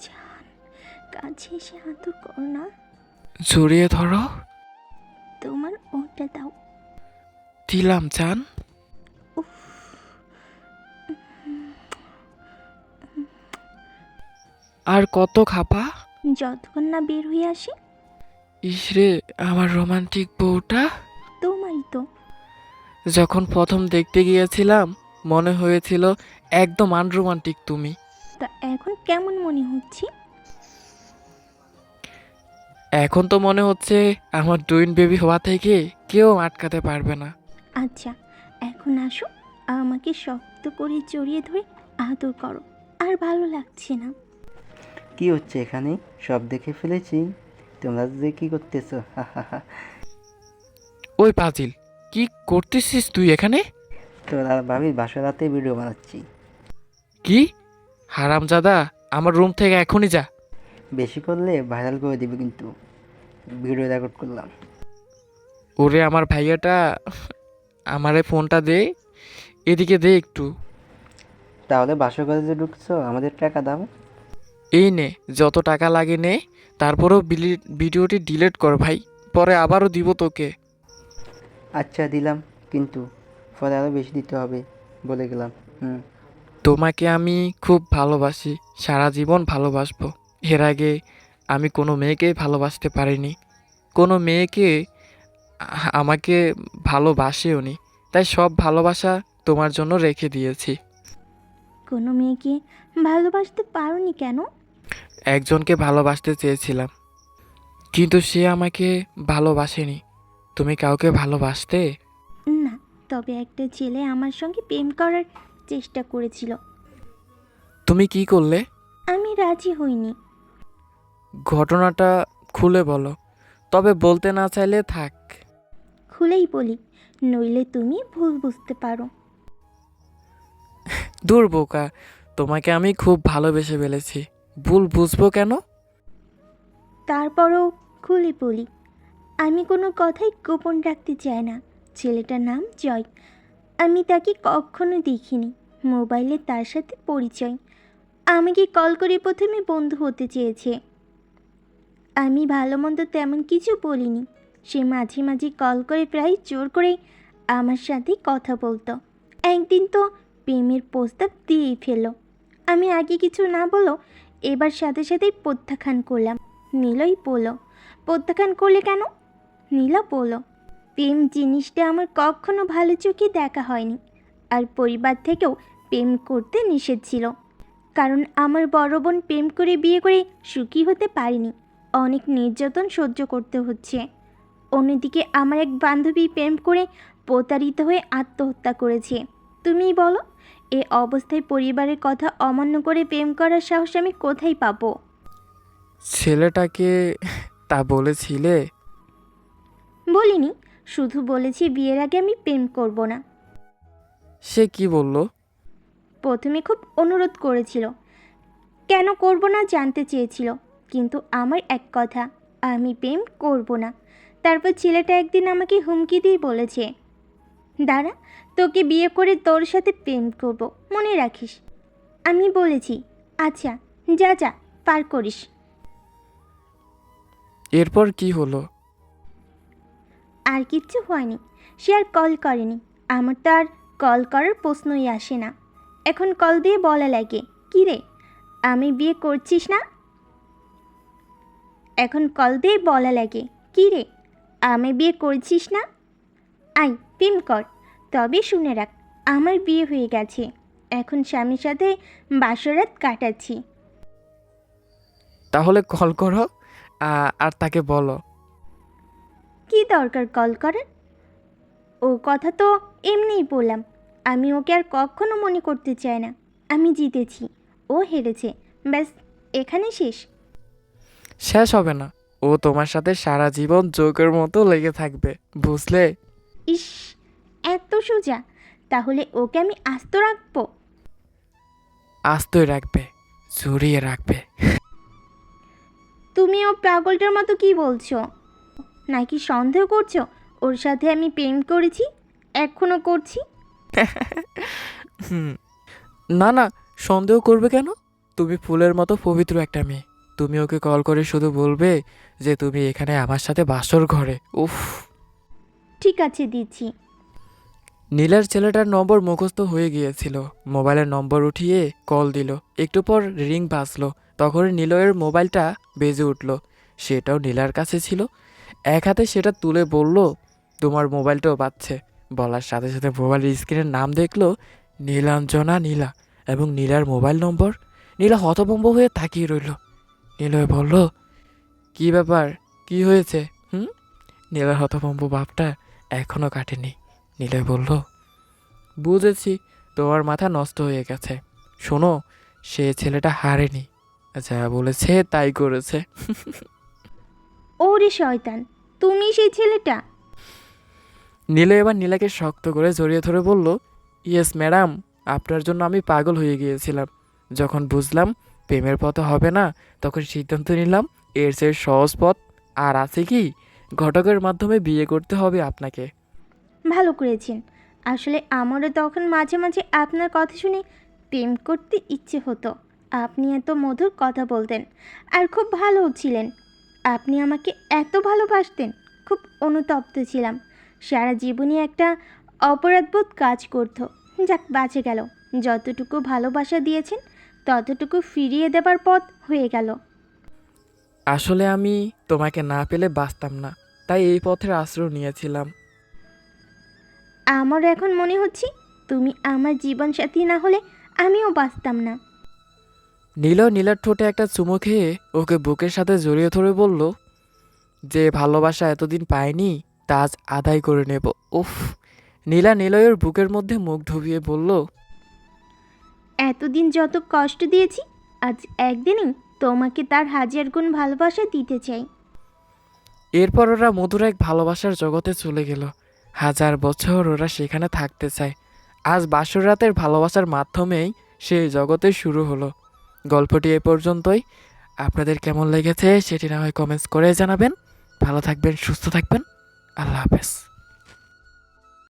জান কাছে এসে আদর করো না। জড়িয়ে ধরো। তোমার ওটা দাও। দিলাম চান আর কত খাপা? যতক্ষণ না বের হয়ে আসে। ইসরে আমার রোমান্টিক বউটা। তোমারই তো। যখন প্রথম দেখতে গিয়েছিলাম মনে হয়েছিল একদম আনরোমান্টিক তুমি। তা এখন কেমন মনে হচ্ছে? এখন তো মনে হচ্ছে আমার টুইন বেবি হওয়া থেকে কেউ আটকাতে পারবে না। আচ্ছা এখন আসো আমাকে শক্ত করে জড়িয়ে ধরে আদর করো আর ভালো লাগছে না। কি হচ্ছে এখানে? সব দেখে ফেলেছি। তোমরা যে কি করতেছো? হা হা হা। ওই পাজিল কি করতেছিস তুই এখানে? তোরা ভাবি বাসা রাতে ভিডিও বানাচ্ছি। কি? হারামজাদা আমার রুম থেকে এখনই যা। বেশি করলে ভাইরাল করে দিবে কিন্তু। ভিডিও রেকর্ড করলাম। ওরে আমার ভাইয়াটা আমারে ফোনটা দে এদিকে দে একটু। তাহলে বাসা করে যে ঢুকছো আমাদের টাকা দাও। এই নে যত টাকা লাগে নে তারপরেও ভিডিওটি ডিলিট কর ভাই পরে আবারও দিব তোকে। আচ্ছা দিলাম কিন্তু পরে আরও বেশি দিতে হবে বলে গেলাম। হুম। তোমাকে আমি খুব ভালোবাসি সারা জীবন ভালোবাসবো। এর আগে আমি কোনো মেয়েকে ভালোবাসতে পারিনি। কোনো মেয়েকে আমাকে ভালোবাসেও নি। তাই সব ভালোবাসা তোমার জন্য রেখে দিয়েছি। কোনো মেয়েকে ভালোবাসতে পারোনি কেন? একজনকে ভালোবাসতে চেয়েছিলাম। কিন্তু সে আমাকে ভালোবাসেনি। তুমি কাউকে ভালোবাসতে তবে একটা ছেলে আমার সঙ্গে প্রেম করার চেষ্টা করেছিল। তুমি কি করলে? আমি রাজি হইনি। ঘটনাটা খুলে বলো তবে বলতে না চাইলে থাক। খুলেই বলি নইলে তুমি ভুল বুঝতে পারো। দূর বোকা তোমাকে আমি খুব ভালোবেসে ফেলেছি। ভুল বুঝব কেন? তারপরও খুলে বলি আমি কোনো কথাই গোপন রাখতে চাই না। ছেলেটার নাম জয়। আমি তাকে কখনো দেখিনি। মোবাইলে তার সাথে পরিচয়। আমাকে কল করে প্রথমে বন্ধু হতে চেয়েছে? আমি ভালো মন্দ তেমন কিছু বলিনি। সে মাঝে মাঝে কল করে প্রায় জোর করে আমার সাথে কথা বলতো। একদিন তো প্রেমের প্রস্তাব দিয়েই ফেলো আমি আগে কিছু না বলো, এবার সাথে সাথেই প্রত্যাখ্যান করলাম। নীলই বলো প্রত্যাখ্যান করলে কেন? নীলা বলো প্রেম জিনিসটা আমার কখনো ভালো চোখে দেখা হয়নি। আর পরিবার থেকেও প্রেম করতে নিষেধ ছিল। কারণ আমার বড় বোন প্রেম করে বিয়ে করে সুখী হতে পারেনি। অনেক নির্যাতন সহ্য করতে হচ্ছে। অন্যদিকে আমার এক বান্ধবী প্রেম করে প্রতারিত হয়ে আত্মহত্যা করেছে। তুমিই বলো এ অবস্থায় পরিবারের কথা অমান্য করে প্রেম করার সাহস আমি কোথায় পাবো? ছেলেটাকে তা বলেছিলে? বলিনি। শুধু বলেছি বিয়ের আগে আমি প্রেম করব না। সে কি বলল? প্রথমে খুব অনুরোধ করেছিল। কেন করব না জানতে চেয়েছিল। কিন্তু আমার এক কথা আমি প্রেম করব না। তারপর ছেলেটা একদিন আমাকে হুমকি দিয়ে বলেছে দাঁড়া তোকে বিয়ে করে তোর সাথে প্রেম করব মনে রাখিস। আমি বলেছি আচ্ছা যা যা পার করিস। এরপর কি হলো? আর কিচ্ছু হয়নি। সে আর কল করেনি। আমার তো আর কল করার প্রশ্নই আসে না। এখন কল দিয়ে বলা লাগে, কী রে, আমি বিয়ে করছিস না? এখন কল দিয়ে বলা লাগে, কী রে, আমি বিয়ে করছিস না? আই প্রেম কর, তবে শুনে রাখ, আমার বিয়ে হয়ে গেছে। এখন স্বামীর সাথে বাসরাত কাটাচ্ছি। তাহলে কল করো আর তাকে বলো। কি দরকার কল করার? ও কথা তো এমনিই বললাম আমি ওকে আর কখনো মনে করতে চাই না। আমি জিতেছি ও হেরেছে ব্যাস এখানে শেষ। শেষ হবে না ও তোমার সাথে সারা জীবন যোগের মতো লেগে থাকবে বুঝলে? ইস এত সোজা তাহলে ওকে আমি আস্ত রাখব? আস্তই রাখবে জড়িয়ে রাখবে। তুমি ও পাগলটার মতো কি বলছো? নাকি সন্দেহ করছ? ওর সাথে আমি প্রেম করেছি এখনও করছি। হুম। না না সন্দেহ করবে কেন? তুমি ফুলের মতো পবিত্র একটা মেয়ে। তুমি ওকে কল করে শুধু বলবে যে তুমি এখানে আমার সাথে বাসর ঘরে। উফ। ঠিক আছে দিচ্ছি। নীলার ছেলেটার নম্বর মুখস্থ হয়ে গিয়েছিল। মোবাইলের নম্বর উঠিয়ে কল দিল। একটু পর রিং বাজলো। তখন নীলয়ের মোবাইলটা বেজে উঠল। সেটাও নীলার কাছে ছিল। এক হাতে সেটা তুলে বলল, তোমার মোবাইলটাও বাজছে। বলার সাথে সাথে মোবাইলের স্ক্রিনের নাম দেখল, নীলাঞ্জনা নীলা এবং নীলার মোবাইল নম্বর। নীলা হতভম্ব হয়ে তাকিয়ে রইল। নীলয় বলল, কি ব্যাপার? কি হয়েছে? হুম? নীলার হতভম্ব ভাবটা এখনও কাটেনি। নীলয় বলল, বুঝেছি, তোমার মাথা নষ্ট হয়ে গেছে। শোনো, সে ছেলেটা হারেনি। যা বলেছে তাই করেছে। ওরে শয়তান তুমি সেই ছেলেটা? নীল এবার নীলাকে শক্ত করে জড়িয়ে ধরে বলল ইয়েস ম্যাডাম আপনার জন্য আমি পাগল হয়ে গিয়েছিলাম। যখন বুঝলাম প্রেমের পথ হবে না তখন সিদ্ধান্ত নিলাম এর চেয়ে সহজ পথ আর আছে কি? ঘটকের মাধ্যমে বিয়ে করতে হবে আপনাকে। ভালো করেছেন। আসলে আমারও তখন মাঝে মাঝে আপনার কথা শুনে প্রেম করতে ইচ্ছে হতো। আপনি এত মধুর কথা বলতেন। আর খুব ভালো ছিলেন। আপনি আমাকে এত ভালোবাসতেন খুব অনুতপ্ত ছিলাম। সারা জীবনই একটা অপরাধবোধ কাজ করতো। যাক বাঁচে গেল। যতটুকু ভালোবাসা দিয়েছেন ততটুকু ফিরিয়ে দেবার পথ হয়ে গেল। আসলে আমি তোমাকে না পেলে বাঁচতাম না তাই এই পথের আশ্রয় নিয়েছিলাম। আমার এখন মনে হচ্ছে তুমি আমার জীবনসাথী না হলে আমিও বাঁচতাম না। নীল নীলার ঠোঁটে একটা চুমু খেয়ে ওকে বুকের সাথে জড়িয়ে ধরে বলল যে ভালোবাসা এতদিন পায়নি তা আজ আদায় করে নেব। উফ নীলা নিলয়ের বুকের মধ্যে মুখ ধুবিয়ে বলল এতদিন যত কষ্ট দিয়েছি আজ একদিনই তোমাকে তার হাজার গুণ ভালোবাসা দিতে চাই। এরপর ওরা মধুর এক ভালোবাসার জগতে চলে গেল। হাজার বছর ওরা সেখানে থাকতে চায়। আজ বাসর রাতের ভালোবাসার মাধ্যমেই সেই জগতে শুরু হলো। গল্পটি এ পর্যন্তই। আপনাদের কেমন লেগেছে সেটি না হয় কমেন্টস করে জানাবেন। ভালো থাকবেন, সুস্থ থাকবেন। আল্লাহ হাফেজ।